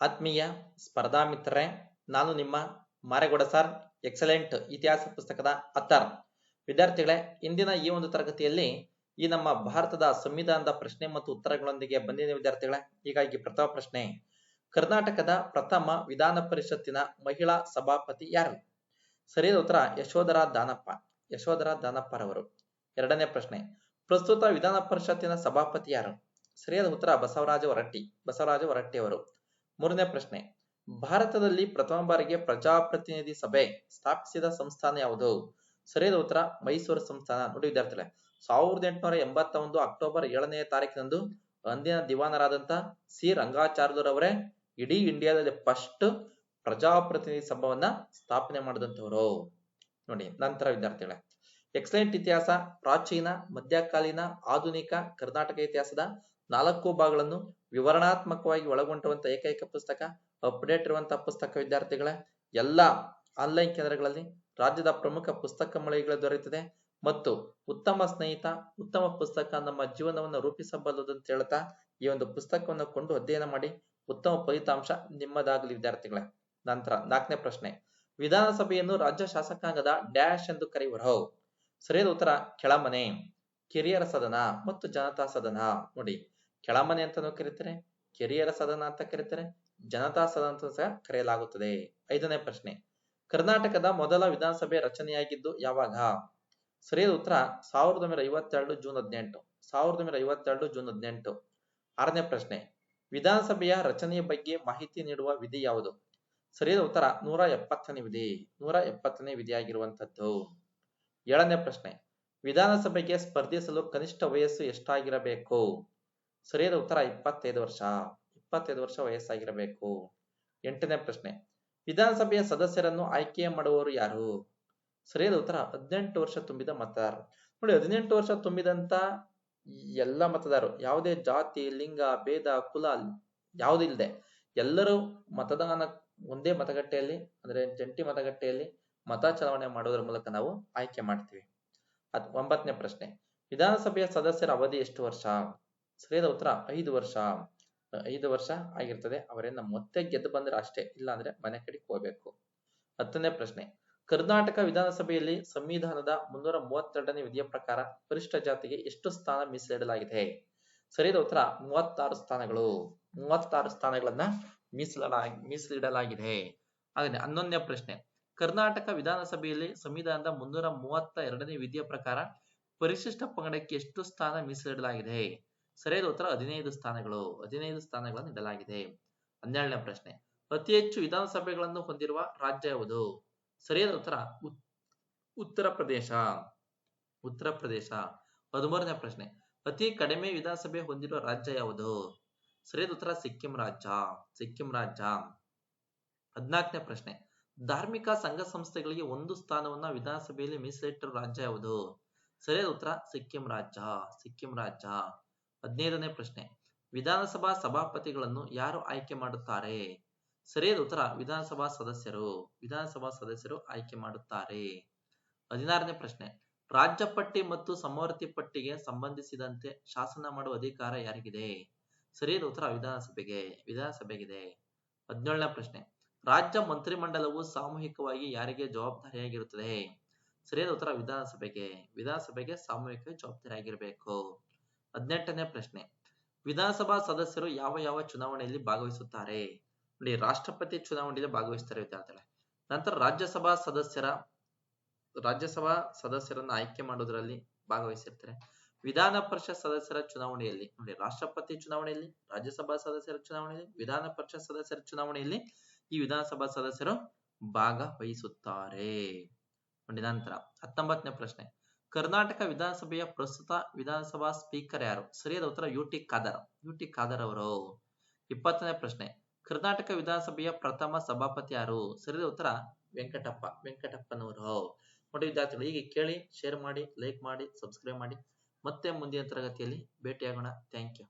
ಆತ್ಮೀಯ ಸ್ಪರ್ಧಾ ಮಿತ್ರರೇ, ನಾನು ನಿಮ್ಮ ಮಾರೇಗೌಡ ಸರ್, ಎಕ್ಸಲೆಂಟ್ ಇತಿಹಾಸ ಪುಸ್ತಕದ ಅತ್ತರ್ ವಿದ್ಯಾರ್ಥಿಗಳೇ, ಇಂದಿನ ಈ ಒಂದು ತರಗತಿಯಲ್ಲಿ ಈ ನಮ್ಮ ಭಾರತದ ಸಂವಿಧಾನದ ಪ್ರಶ್ನೆ ಮತ್ತು ಉತ್ತರಗಳೊಂದಿಗೆ ಬಂದಿದೆ ವಿದ್ಯಾರ್ಥಿಗಳೇ. ಹೀಗಾಗಿ ಪ್ರಥಮ ಪ್ರಶ್ನೆ, ಕರ್ನಾಟಕದ ಪ್ರಥಮ ವಿಧಾನ ಪರಿಷತ್ತಿನ ಮಹಿಳಾ ಸಭಾಪತಿ ಯಾರು? ಸರಿಯಾದ ಉತ್ತರ, ಯಶೋಧರ ದಾನಪ್ಪ, ಯಶೋಧರ ದಾನಪ್ಪರವರು. ಎರಡನೇ ಪ್ರಶ್ನೆ, ಪ್ರಸ್ತುತ ವಿಧಾನ ಪರಿಷತ್ತಿನ ಸಭಾಪತಿ ಯಾರು? ಸರಿಯಾದ ಉತ್ತರ, ಬಸವರಾಜ ಹೊರಟ್ಟಿ ಬಸವರಾಜ ಹೊರಟ್ಟಿ ಅವರು ಮೂರನೇ ಪ್ರಶ್ನೆ. ಭಾರತದಲ್ಲಿ ಪ್ರಥಮ ಬಾರಿಗೆ ಪ್ರಜಾಪ್ರತಿನಿಧಿ ಸಭೆ ಸ್ಥಾಪಿಸಿದ ಸಂಸ್ಥಾನ ಯಾವುದು? ಸರಿಯಾದ ಉತ್ತರ, ಮೈಸೂರು ಸಂಸ್ಥಾನ. ನೋಡಿ ವಿದ್ಯಾರ್ಥಿಗಳೇ, ಸಾವಿರದ ಎಂಟುನೂರ ಎಂಬತ್ತ ಒಂದು ಅಕ್ಟೋಬರ್ ಏಳನೇ ತಾರೀಕಿನಂದು ಅಂದಿನ ದಿವಾನರಾದಂತ ಸಿ. ರಂಗಾಚಾರ್ಯರವರೇ ಇಡೀ ಇಂಡಿಯಾದಲ್ಲಿ ಫಸ್ಟ್ ಪ್ರಜಾಪ್ರತಿನಿಧಿ ಸಭವನ್ನ ಸ್ಥಾಪನೆ ಮಾಡಿದಂತವರು ನೋಡಿ, ನಂತರ ವಿದ್ಯಾರ್ಥಿಗಳೇ, ಎಕ್ಸಲೆಂಟ್ ಇತಿಹಾಸ, ಪ್ರಾಚೀನ, ಮಧ್ಯಕಾಲೀನ, ಆಧುನಿಕ, ಕರ್ನಾಟಕ ಇತಿಹಾಸದ ನಾಲ್ಕು ಭಾಗಗಳನ್ನು ವಿವರಣಾತ್ಮಕವಾಗಿ ಒಳಗೊಂಡಿರುವಂತಹ ಏಕೈಕ ಪುಸ್ತಕ ಅಪ್ಡೇಟ್ ಇರುವಂತಹ ಪುಸ್ತಕ ವಿದ್ಯಾರ್ಥಿಗಳ, ಎಲ್ಲ ಆನ್ಲೈನ್ ಕೇಂದ್ರಗಳಲ್ಲಿ ರಾಜ್ಯದ ಪ್ರಮುಖ ಪುಸ್ತಕ ಮಳಿಗೆಗಳು ದೊರೆಯುತ್ತದೆ. ಮತ್ತು ಉತ್ತಮ ಸ್ನೇಹಿತ, ಉತ್ತಮ ಪುಸ್ತಕ ನಮ್ಮ ಜೀವನವನ್ನು ರೂಪಿಸಬಲ್ಲದು ಅಂತ ಹೇಳ್ತಾ ಈ ಒಂದು ಪುಸ್ತಕವನ್ನು ಕೊಂಡು ಅಧ್ಯಯನ ಮಾಡಿ ಉತ್ತಮ ಫಲಿತಾಂಶ ನಿಮ್ಮದಾಗಲಿ ವಿದ್ಯಾರ್ಥಿಗಳೇ. ನಂತರ ನಾಲ್ಕನೇ ಪ್ರಶ್ನೆ, ವಿಧಾನಸಭೆಯನ್ನು ರಾಜ್ಯ ಶಾಸಕಾಂಗದ ಡ್ಯಾಶ್ ಎಂದು ಕರೆಯುವರು. ಸರಿಯಾದ ಉತ್ತರ ಕೆಳಮನೆ. ಕಿರಿಯರ ಸದನ ಮತ್ತು ಜನತಾ ಸದನ. ನೋಡಿ ಕೆಳಮನೆ ಅಂತಾನೂ ಕರೀತಾರೆ, ಕಿರಿಯರ ಸದನ ಅಂತ ಕರೀತಾರೆ, ಜನತಾ ಸದನ ಅಂತ ಸಹ ಕರೆಯಲಾಗುತ್ತದೆ. ಐದನೇ ಪ್ರಶ್ನೆ, ಕರ್ನಾಟಕದ ಮೊದಲ ವಿಧಾನಸಭೆ ರಚನೆಯಾಗಿದ್ದು ಯಾವಾಗ? ಸರಿಯಾದ ಉತ್ತರ, ಸಾವಿರದ ಒಂಬೈನೂರ ಐವತ್ತೆರಡು ಜೂನ್ ಹದಿನೆಂಟು, ಸಾವಿರದ ಒಂಬೈನೂರ ಐವತ್ತೆರಡು ಜೂನ್ ಹದಿನೆಂಟು. ಆರನೇ ಪ್ರಶ್ನೆ, ವಿಧಾನಸಭೆಯ ರಚನೆಯ ಬಗ್ಗೆ ಮಾಹಿತಿ ನೀಡುವ ವಿಧಿ ಯಾವುದು? ಸರಿಯಾದ ಉತ್ತರ, ನೂರ ಎಪ್ಪತ್ತನೇ ವಿಧಿ, ನೂರ ಎಪ್ಪತ್ತನೇ ವಿಧಿಯಾಗಿರುವಂತದ್ದು ಏಳನೇ ಪ್ರಶ್ನೆ, ವಿಧಾನಸಭೆಗೆ ಸ್ಪರ್ಧಿಸಲು ಕನಿಷ್ಠ ವಯಸ್ಸು ಎಷ್ಟಾಗಿರಬೇಕು? ಸರಿಯಾದ ಉತ್ತರ ಇಪ್ಪತ್ತೈದು ವರ್ಷ. ಇಪ್ಪತ್ತೈದು ವರ್ಷ ವಯಸ್ಸಾಗಿರಬೇಕು. ಎಂಟನೇ ಪ್ರಶ್ನೆ. ವಿಧಾನಸಭೆಯ ಸದಸ್ಯರನ್ನು ಆಯ್ಕೆ ಮಾಡುವವರು ಯಾರು? ಸರಿಯಾದ ಉತ್ತರ, ಹದಿನೆಂಟು ವರ್ಷ ತುಂಬಿದ ಮತದಾರರು. ನೋಡಿ, ಹದಿನೆಂಟು ವರ್ಷ ತುಂಬಿದಂತ ಎಲ್ಲ ಮತದಾರರು, ಯಾವುದೇ ಜಾತಿ, ಲಿಂಗ, ಭೇದ, ಕುಲ ಯಾವುದಿಲ್ಲದೆ ಎಲ್ಲರೂ ಮತದಾನ ಒಂದೇ ಮತಗಟ್ಟೆಯಲ್ಲಿ, ಅಂದ್ರೆ ಜಂಟಿ ಮತಗಟ್ಟೆಯಲ್ಲಿ ಮತ ಚಲಾವಣೆ ಮಾಡುವುದರ ಮೂಲಕ ನಾವು ಆಯ್ಕೆ ಮಾಡ್ತೀವಿ. ಅದ್ ಒಂಬತ್ತನೇ ಪ್ರಶ್ನೆ. ವಿಧಾನಸಭೆಯ ಸದಸ್ಯರ ಅವಧಿ ಎಷ್ಟು ವರ್ಷ? ಸರಿಯಾದ ಉತ್ತರ ಐದು ವರ್ಷ. ಐದು ವರ್ಷ ಆಗಿರ್ತದೆ. ಅವರೇನ ಮತ್ತೆ ಗೆದ್ದು ಬಂದ್ರೆ ಅಷ್ಟೇ ಇಲ್ಲ ಅಂದ್ರೆ ಮನೆ ಕಡೆಗೆ ಹೋಗ್ಬೇಕು. ಹತ್ತನೇ ಪ್ರಶ್ನೆ. ಕರ್ನಾಟಕ ವಿಧಾನಸಭೆಯಲ್ಲಿ ಸಂವಿಧಾನದ ಮುನ್ನೂರ ಮೂವತ್ತೆರಡನೇ ವಿಧಿಯ ಪ್ರಕಾರ ಪರಿಷ್ಠ ಜಾತಿಗೆ ಎಷ್ಟು ಸ್ಥಾನ ಮೀಸಲಿಡಲಾಗಿದೆ ಸರಿಯಾದ ಉತ್ತರ, ಮೂವತ್ತಾರು ಸ್ಥಾನಗಳು. ಮೂವತ್ತಾರು ಸ್ಥಾನಗಳನ್ನ ಮೀಸಲಾಗ ಮೀಸಲಿಡಲಾಗಿದೆ. ಹಾಗೆ ಹನ್ನೊಂದನೇ ಪ್ರಶ್ನೆ. ಕರ್ನಾಟಕ ವಿಧಾನಸಭೆಯಲ್ಲಿ ಸಂವಿಧಾನದ ಮುನ್ನೂರ ಮೂವತ್ತ ಎರಡನೇ ವಿಧಿಯ ಪ್ರಕಾರ ಪರಿಶಿಷ್ಟ ಪಂಗಡಕ್ಕೆ ಎಷ್ಟು ಸ್ಥಾನ ಮೀಸಲಿಡಲಾಗಿದೆ? ಸರಿಯಾದ ಉತ್ತರ ಹದಿನೈದು ಸ್ಥಾನಗಳು, ಹದಿನೈದು ಸ್ಥಾನಗಳನ್ನು ನೀಡಲಾಗಿದೆ. ಹನ್ನೆರಡನೇ ಪ್ರಶ್ನೆ, ಅತಿ ಹೆಚ್ಚು ವಿಧಾನಸಭೆಗಳನ್ನು ಹೊಂದಿರುವ ರಾಜ್ಯ ಯಾವುದು? ಸರಿಯಾದ ಉತ್ತರ ಉತ್ತರ ಪ್ರದೇಶ. ಉತ್ತರ ಪ್ರದೇಶ. ಹದಿಮೂರನೇ ಪ್ರಶ್ನೆ, ಅತಿ ಕಡಿಮೆ ವಿಧಾನಸಭೆ ಹೊಂದಿರುವ ರಾಜ್ಯ ಯಾವುದು? ಸರಿಯಾದ ಉತ್ತರ ಸಿಕ್ಕಿಂ ರಾಜ್ಯ ಸಿಕ್ಕಿಂ ರಾಜ್ಯ. ಹದಿನಾಲ್ಕನೇ ಪ್ರಶ್ನೆ, ಧಾರ್ಮಿಕ ಸಂಘ ಸಂಸ್ಥೆಗಳಿಗೆ ಒಂದು ಸ್ಥಾನವನ್ನ ವಿಧಾನಸಭೆಯಲ್ಲಿ ಮೀಸಲಿಟ್ಟಿರುವ ರಾಜ್ಯ ಯಾವುದು? ಸರಿಯಾದ ಉತ್ತರ ಸಿಕ್ಕಿಂ ರಾಜ್ಯ ಸಿಕ್ಕಿಂ ರಾಜ್ಯ. ಹದಿನೈದನೇ ಪ್ರಶ್ನೆ. ವಿಧಾನಸಭಾ ಸಭಾಪತಿಗಳನ್ನು ಯಾರು ಆಯ್ಕೆ ಮಾಡುತ್ತಾರೆ? ಸರಿಯಾದ ಉತ್ತರ, ವಿಧಾನಸಭಾ ಸದಸ್ಯರು. ವಿಧಾನಸಭಾ ಸದಸ್ಯರು ಆಯ್ಕೆ ಮಾಡುತ್ತಾರೆ. ಹದಿನಾರನೇ ಪ್ರಶ್ನೆ. ರಾಜ್ಯ ಪಟ್ಟಿ ಮತ್ತು ಸಮವರ್ತಿ ಪಟ್ಟಿಗೆ ಸಂಬಂಧಿಸಿದಂತೆ ಶಾಸನ ಮಾಡುವ ಅಧಿಕಾರ ಯಾರಿಗಿದೆ? ಸರಿಯಾದ ಉತ್ತರ, ವಿಧಾನಸಭೆಗೆ, ವಿಧಾನಸಭೆಗಿದೆ. ಹದಿನೇಳನೇ ಪ್ರಶ್ನೆ. ರಾಜ್ಯ ಮಂತ್ರಿಮಂಡಲವು ಸಾಮೂಹಿಕವಾಗಿ ಯಾರಿಗೆ ಜವಾಬ್ದಾರಿಯಾಗಿರುತ್ತದೆ? ಸರಿಯಾದ ಉತ್ತರ, ವಿಧಾನಸಭೆಗೆ. ವಿಧಾನಸಭೆಗೆ ಸಾಮೂಹಿಕ ಜವಾಬ್ದಾರಿಯಾಗಿರಬೇಕು. ಹದಿನೆಂಟನೇ ಪ್ರಶ್ನೆ. ವಿಧಾನಸಭಾ ಸದಸ್ಯರು ಯಾವ ಯಾವ ಚುನಾವಣೆಯಲ್ಲಿ ಭಾಗವಹಿಸುತ್ತಾರೆ? ನೋಡಿ, ರಾಷ್ಟ್ರಪತಿ ಚುನಾವಣೆಯಲ್ಲಿ ಭಾಗವಹಿಸ್ತಾರೆ ವಿದ್ಯಾರ್ಥಿಗಳೇ. ನಂತರ ರಾಜ್ಯಸಭಾ ಸದಸ್ಯರ, ರಾಜ್ಯಸಭಾ ಸದಸ್ಯರನ್ನ ಆಯ್ಕೆ ಮಾಡೋದ್ರಲ್ಲಿ ಭಾಗವಹಿಸಿರ್ತಾರೆ. ವಿಧಾನ ಪರಿಷತ್ ಸದಸ್ಯರ ಚುನಾವಣೆಯಲ್ಲಿ, ನೋಡಿ, ರಾಷ್ಟ್ರಪತಿ ಚುನಾವಣೆಯಲ್ಲಿ, ರಾಜ್ಯಸಭಾ ಸದಸ್ಯರ ಚುನಾವಣೆಯಲ್ಲಿ, ವಿಧಾನ ಪರಿಷತ್ ಸದಸ್ಯರ ಚುನಾವಣೆಯಲ್ಲಿ ಈ ವಿಧಾನಸಭಾ ಸದಸ್ಯರು ಭಾಗವಹಿಸುತ್ತಾರೆ. ನೋಡಿ, ನಂತರ ಹತ್ತೊಂಬತ್ತನೇ ಪ್ರಶ್ನೆ. ಕರ್ನಾಟಕ ವಿಧಾನಸಭೆಯ ಪ್ರಸ್ತುತ ವಿಧಾನಸಭಾ ಸ್ಪೀಕರ್ ಯಾರು? ಸರಿಯಾದ ಉತ್ತರ U T Khader. U T Khader ಅವರು. ಇಪ್ಪತ್ತನೇ ಪ್ರಶ್ನೆ. ಕರ್ನಾಟಕ ವಿಧಾನಸಭೆಯ ಪ್ರಥಮ ಸಭಾಪತಿ ಯಾರು? ಸರಿಯಾದ ಉತ್ತರ ವೆಂಕಟಪ್ಪ. ವೆಂಕಟಪ್ಪನವರು. ನೋಡಿ ವಿದ್ಯಾರ್ಥಿಗಳು, ಹೀಗೆ ಕೇಳಿ ಶೇರ್ ಮಾಡಿ ಲೈಕ್ ಮಾಡಿ ಸಬ್ಸ್ಕ್ರೈಬ್ ಮಾಡಿ. ಮತ್ತೆ ಮುಂದಿನ ತರಗತಿಯಲ್ಲಿ ಭೇಟಿಯಾಗೋಣ. Thank you